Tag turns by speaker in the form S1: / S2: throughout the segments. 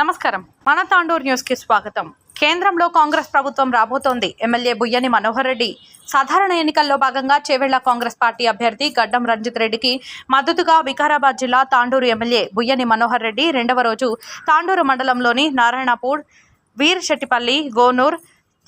S1: నమస్కారం. మన తాండూర్ న్యూస్కి స్వాగతం. కేంద్రంలో కాంగ్రెస్ ప్రభుత్వం రాబోతోంది. ఎమ్మెల్యే బుయ్యని మనోహర్ రెడ్డి. సాధారణ ఎన్నికల్లో భాగంగా చేవెళ్ళ కాంగ్రెస్ పార్టీ అభ్యర్థి గడ్డం రంజిత్ రెడ్డికి మద్దతుగా వికారాబాద్ జిల్లా తాండూరు ఎమ్మెల్యే బుయ్యని మనోహర్ రెడ్డి రెండవ రోజు తాండూరు మండలంలోని నారాయణపూర్ వీర్శెట్టిపల్లి గోనూర్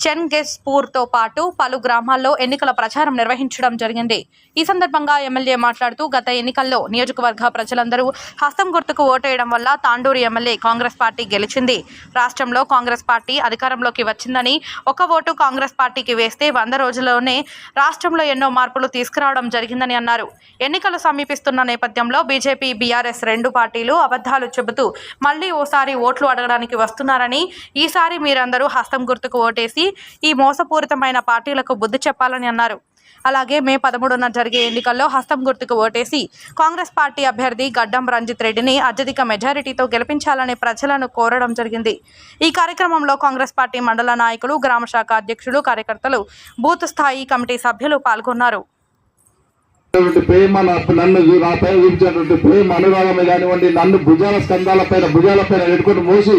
S1: చెన్గెస్పూర్తో పాటు పలు గ్రామాల్లో ఎన్నికల ప్రచారం నిర్వహించడం జరిగింది. ఈ సందర్భంగా ఎమ్మెల్యే మాట్లాడుతూ గత ఎన్నికల్లో నియోజకవర్గ ప్రజలందరూ హస్తం గుర్తుకు ఓటేయడం వల్ల తాండూరు ఎమ్మెల్యే కాంగ్రెస్ పార్టీ గెలిచింది. రాష్ట్రంలో కాంగ్రెస్ పార్టీ అధికారంలోకి వచ్చిందని ఒక ఓటు కాంగ్రెస్ పార్టీకి వేస్తే వంద రోజుల్లోనే రాష్ట్రంలో ఎన్నో మార్పులు తీసుకురావడం జరిగిందని అన్నారు. ఎన్నికలు సమీపిస్తున్న నేపథ్యంలో బీజేపీ బీఆర్ఎస్ రెండు పార్టీలు అబద్ధాలు చెబుతూ మళ్ళీ ఓసారి ఓట్లు అడగడానికి వస్తున్నారని ఈసారి మీరందరూ హస్తం గుర్తుకు ఓటేసి ఈ మోసపూరితమైన పార్టీలకు బుద్ధి చెప్పాలని అన్నారు. అలాగే మే పదమూడున జరిగే ఎన్నికల్లో హస్తం గుర్తుకు ఓటేసి కాంగ్రెస్ పార్టీ అభ్యర్థి గడ్డం రంజిత్ రెడ్డిని అత్యధిక మెజారిటీతో గెలిపించాలని ప్రజలను కోరడం జరిగింది. ఈ కార్యక్రమంలో కాంగ్రెస్ పార్టీ మండల నాయకులు గ్రామ శాఖ అధ్యక్షులు కార్యకర్తలు బూత్ స్థాయి కమిటీ సభ్యులు పాల్గొన్నారు.
S2: ప్రేమ నన్ను నాపై చూపించినటువంటి ప్రేమ అనురాగమే కానివ్వండి నన్ను భుజాల స్కంధాల పైన భుజాల పైన పెట్టుకుని మోసి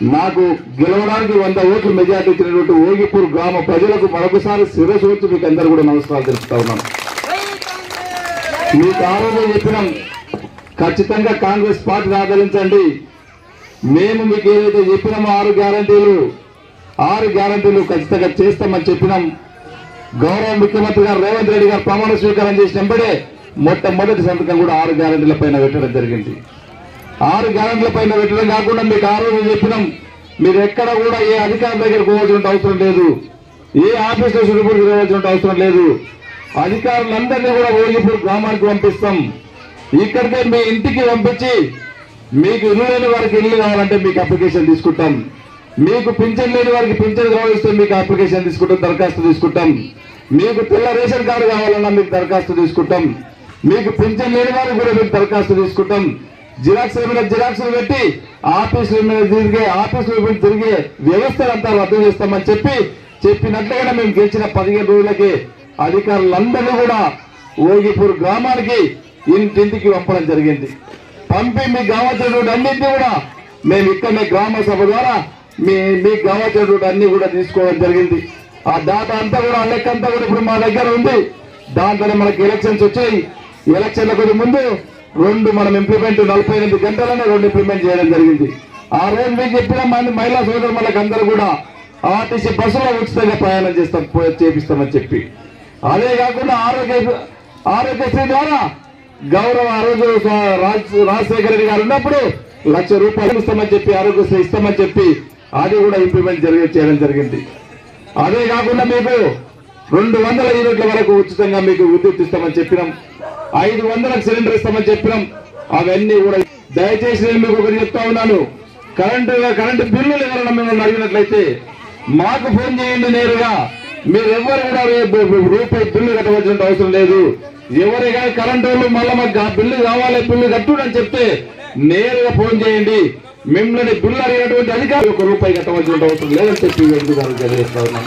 S2: నాకు గెలవడానికి వంద ఓట్లు మెజార్టీ ఇచ్చినటువంటి ఓగిపూర్ గ్రామ ప్రజలకు మరొకసారి శిరస్సు వచ్చి మీకు అందరూ కూడా నమస్కారాలు తెలుపుతా ఉన్నాను మీకు ఆ చెప్పినాం. ఖచ్చితంగా కాంగ్రెస్ పార్టీని ఆదరించండి. మేము మీకు ఏదైతే చెప్పినామో ఆరు గ్యారంటీలు ఆరు గ్యారంటీలు ఖచ్చితంగా చేస్తామని చెప్పినాం. గౌరవ ముఖ్యమంత్రి గారు రేవంత్ రెడ్డి గారు ప్రమాణ స్వీకారం చేసిన వెంబడే మొట్టమొదటి సంతకం కూడా ఆరు గ్యారంటీల పైన పెట్టడం జరిగింది. ఆరు గ్యారెంట్ల పైన పెట్టడం కాకుండా మీకు ఆ రోజు చెప్పినాం. మీరు ఎక్కడ కూడా ఏ అధికారం దగ్గర పోవాల్సిన అవసరం లేదు. ఏ ఆఫీసులో చుట్టుపూడికి పోవాల్సిన అవసరం లేదు. అధికారులందరినీ కూడా ఓగిపూర్ గ్రామానికి పంపిస్తాం. ఇక్కడికే మీ ఇంటికి పంపించి మీకు ఇల్లు లేని వారికి ఇల్లు కావాలంటే మీకు అప్లికేషన్ తీసుకుంటాం. మీకు పింఛన్ లేని వారికి పింఛన్ కావాలిస్తే మీకు అప్లికేషన్ తీసుకుంటాం దరఖాస్తు తీసుకుంటాం. మీకు తెల్ల రేషన్ కార్డు కావాలన్నా మీకు దరఖాస్తు తీసుకుంటాం. మీకు పింఛన్ లేని వారికి కూడా మీకు దరఖాస్తు తీసుకుంటాం. జిరాక్స్ మీద జిరాక్స్ పెట్టి ఆఫీసుల మీద తిరిగే ఆఫీసుల మీద తిరిగే వ్యవస్థలంతా రద్దు చేస్తామని చెప్పి చెప్పినట్లుగానే మేము గెలిచిన పదిహేను రోజులకి అధికారులందరూ కూడా ఓగిపూర్ గ్రామానికి ఇంటింటికి పంపడం జరిగింది. పంపి మీ గ్రామచరుడు అన్నింటినీ కూడా మేము ఇక్కడనే గ్రామ సభ ద్వారా మీ మీ గ్రామచరుడు అన్ని కూడా తీసుకోవడం జరిగింది. ఆ డాటా అంతా కూడా ఆ లెక్క అంతా కూడా ఇప్పుడు మా దగ్గర ఉంది. దాంట్లోనే మనకి ఎలక్షన్స్ వచ్చాయి. ఎలక్షన్ల కొద్ది ముందు రెండు మనం ఇంప్లిమెంట్ నలభై ఎనిమిది గంటలనే రెండు ఇంప్లిమెంట్ చేయడం జరిగింది. ఆ రోజు మీకు చెప్పిన మంది మహిళా సోదరులకు అందరూ కూడా ఆర్టీసీ బస్సులో ఉచితంగా ప్రయాణం చేస్తాం చేపిస్తామని చెప్పి. అదే కాకుండా ఆరోగ్య ఆరోగ్యశ్రీ ద్వారా గౌరవ ఆ రోజు రాజ్ రాజశేఖర రెడ్డి గారు ఉన్నప్పుడు లక్ష రూపాయలు ఇస్తామని చెప్పి ఆరోగ్యశ్రీ ఇస్తామని చెప్పి అది కూడా ఇంప్లిమెంట్ జరిగే చేయడం జరిగింది. అదే కాకుండా మీకు రెండు వందల యూనిట్ల వరకు ఉచితంగా మీకు విద్యుత్ ఇస్తామని చెప్పినాం. ఐదు వందలకు సిలిండర్ ఇస్తామని చెప్పినాం. అవన్నీ కూడా దయచేసి నేను మీకు ఒకటి చెప్తా ఉన్నాను. కరెంటు కరెంటు బిల్లులు ఎవరైనా మిమ్మల్ని అడిగినట్లయితే మాకు ఫోన్ చేయండి నేరుగా. మీరు ఎవరు కూడా రూపాయి బిల్లు కట్టవలసిన అవసరం లేదు. ఎవరిగా కరెంటు వాళ్ళు మళ్ళీ మాకు బిల్లు కావాలి బిల్లు కట్టుడు అని చెప్తే నేరుగా ఫోన్ చేయండి. మిమ్మల్ని బిల్లు అడిగినటువంటి అధికారులు ఒక రూపాయి కట్టవలసిన అవసరం లేదని చెప్పి ఎందుకు తెలియజేస్తా ఉన్నాం.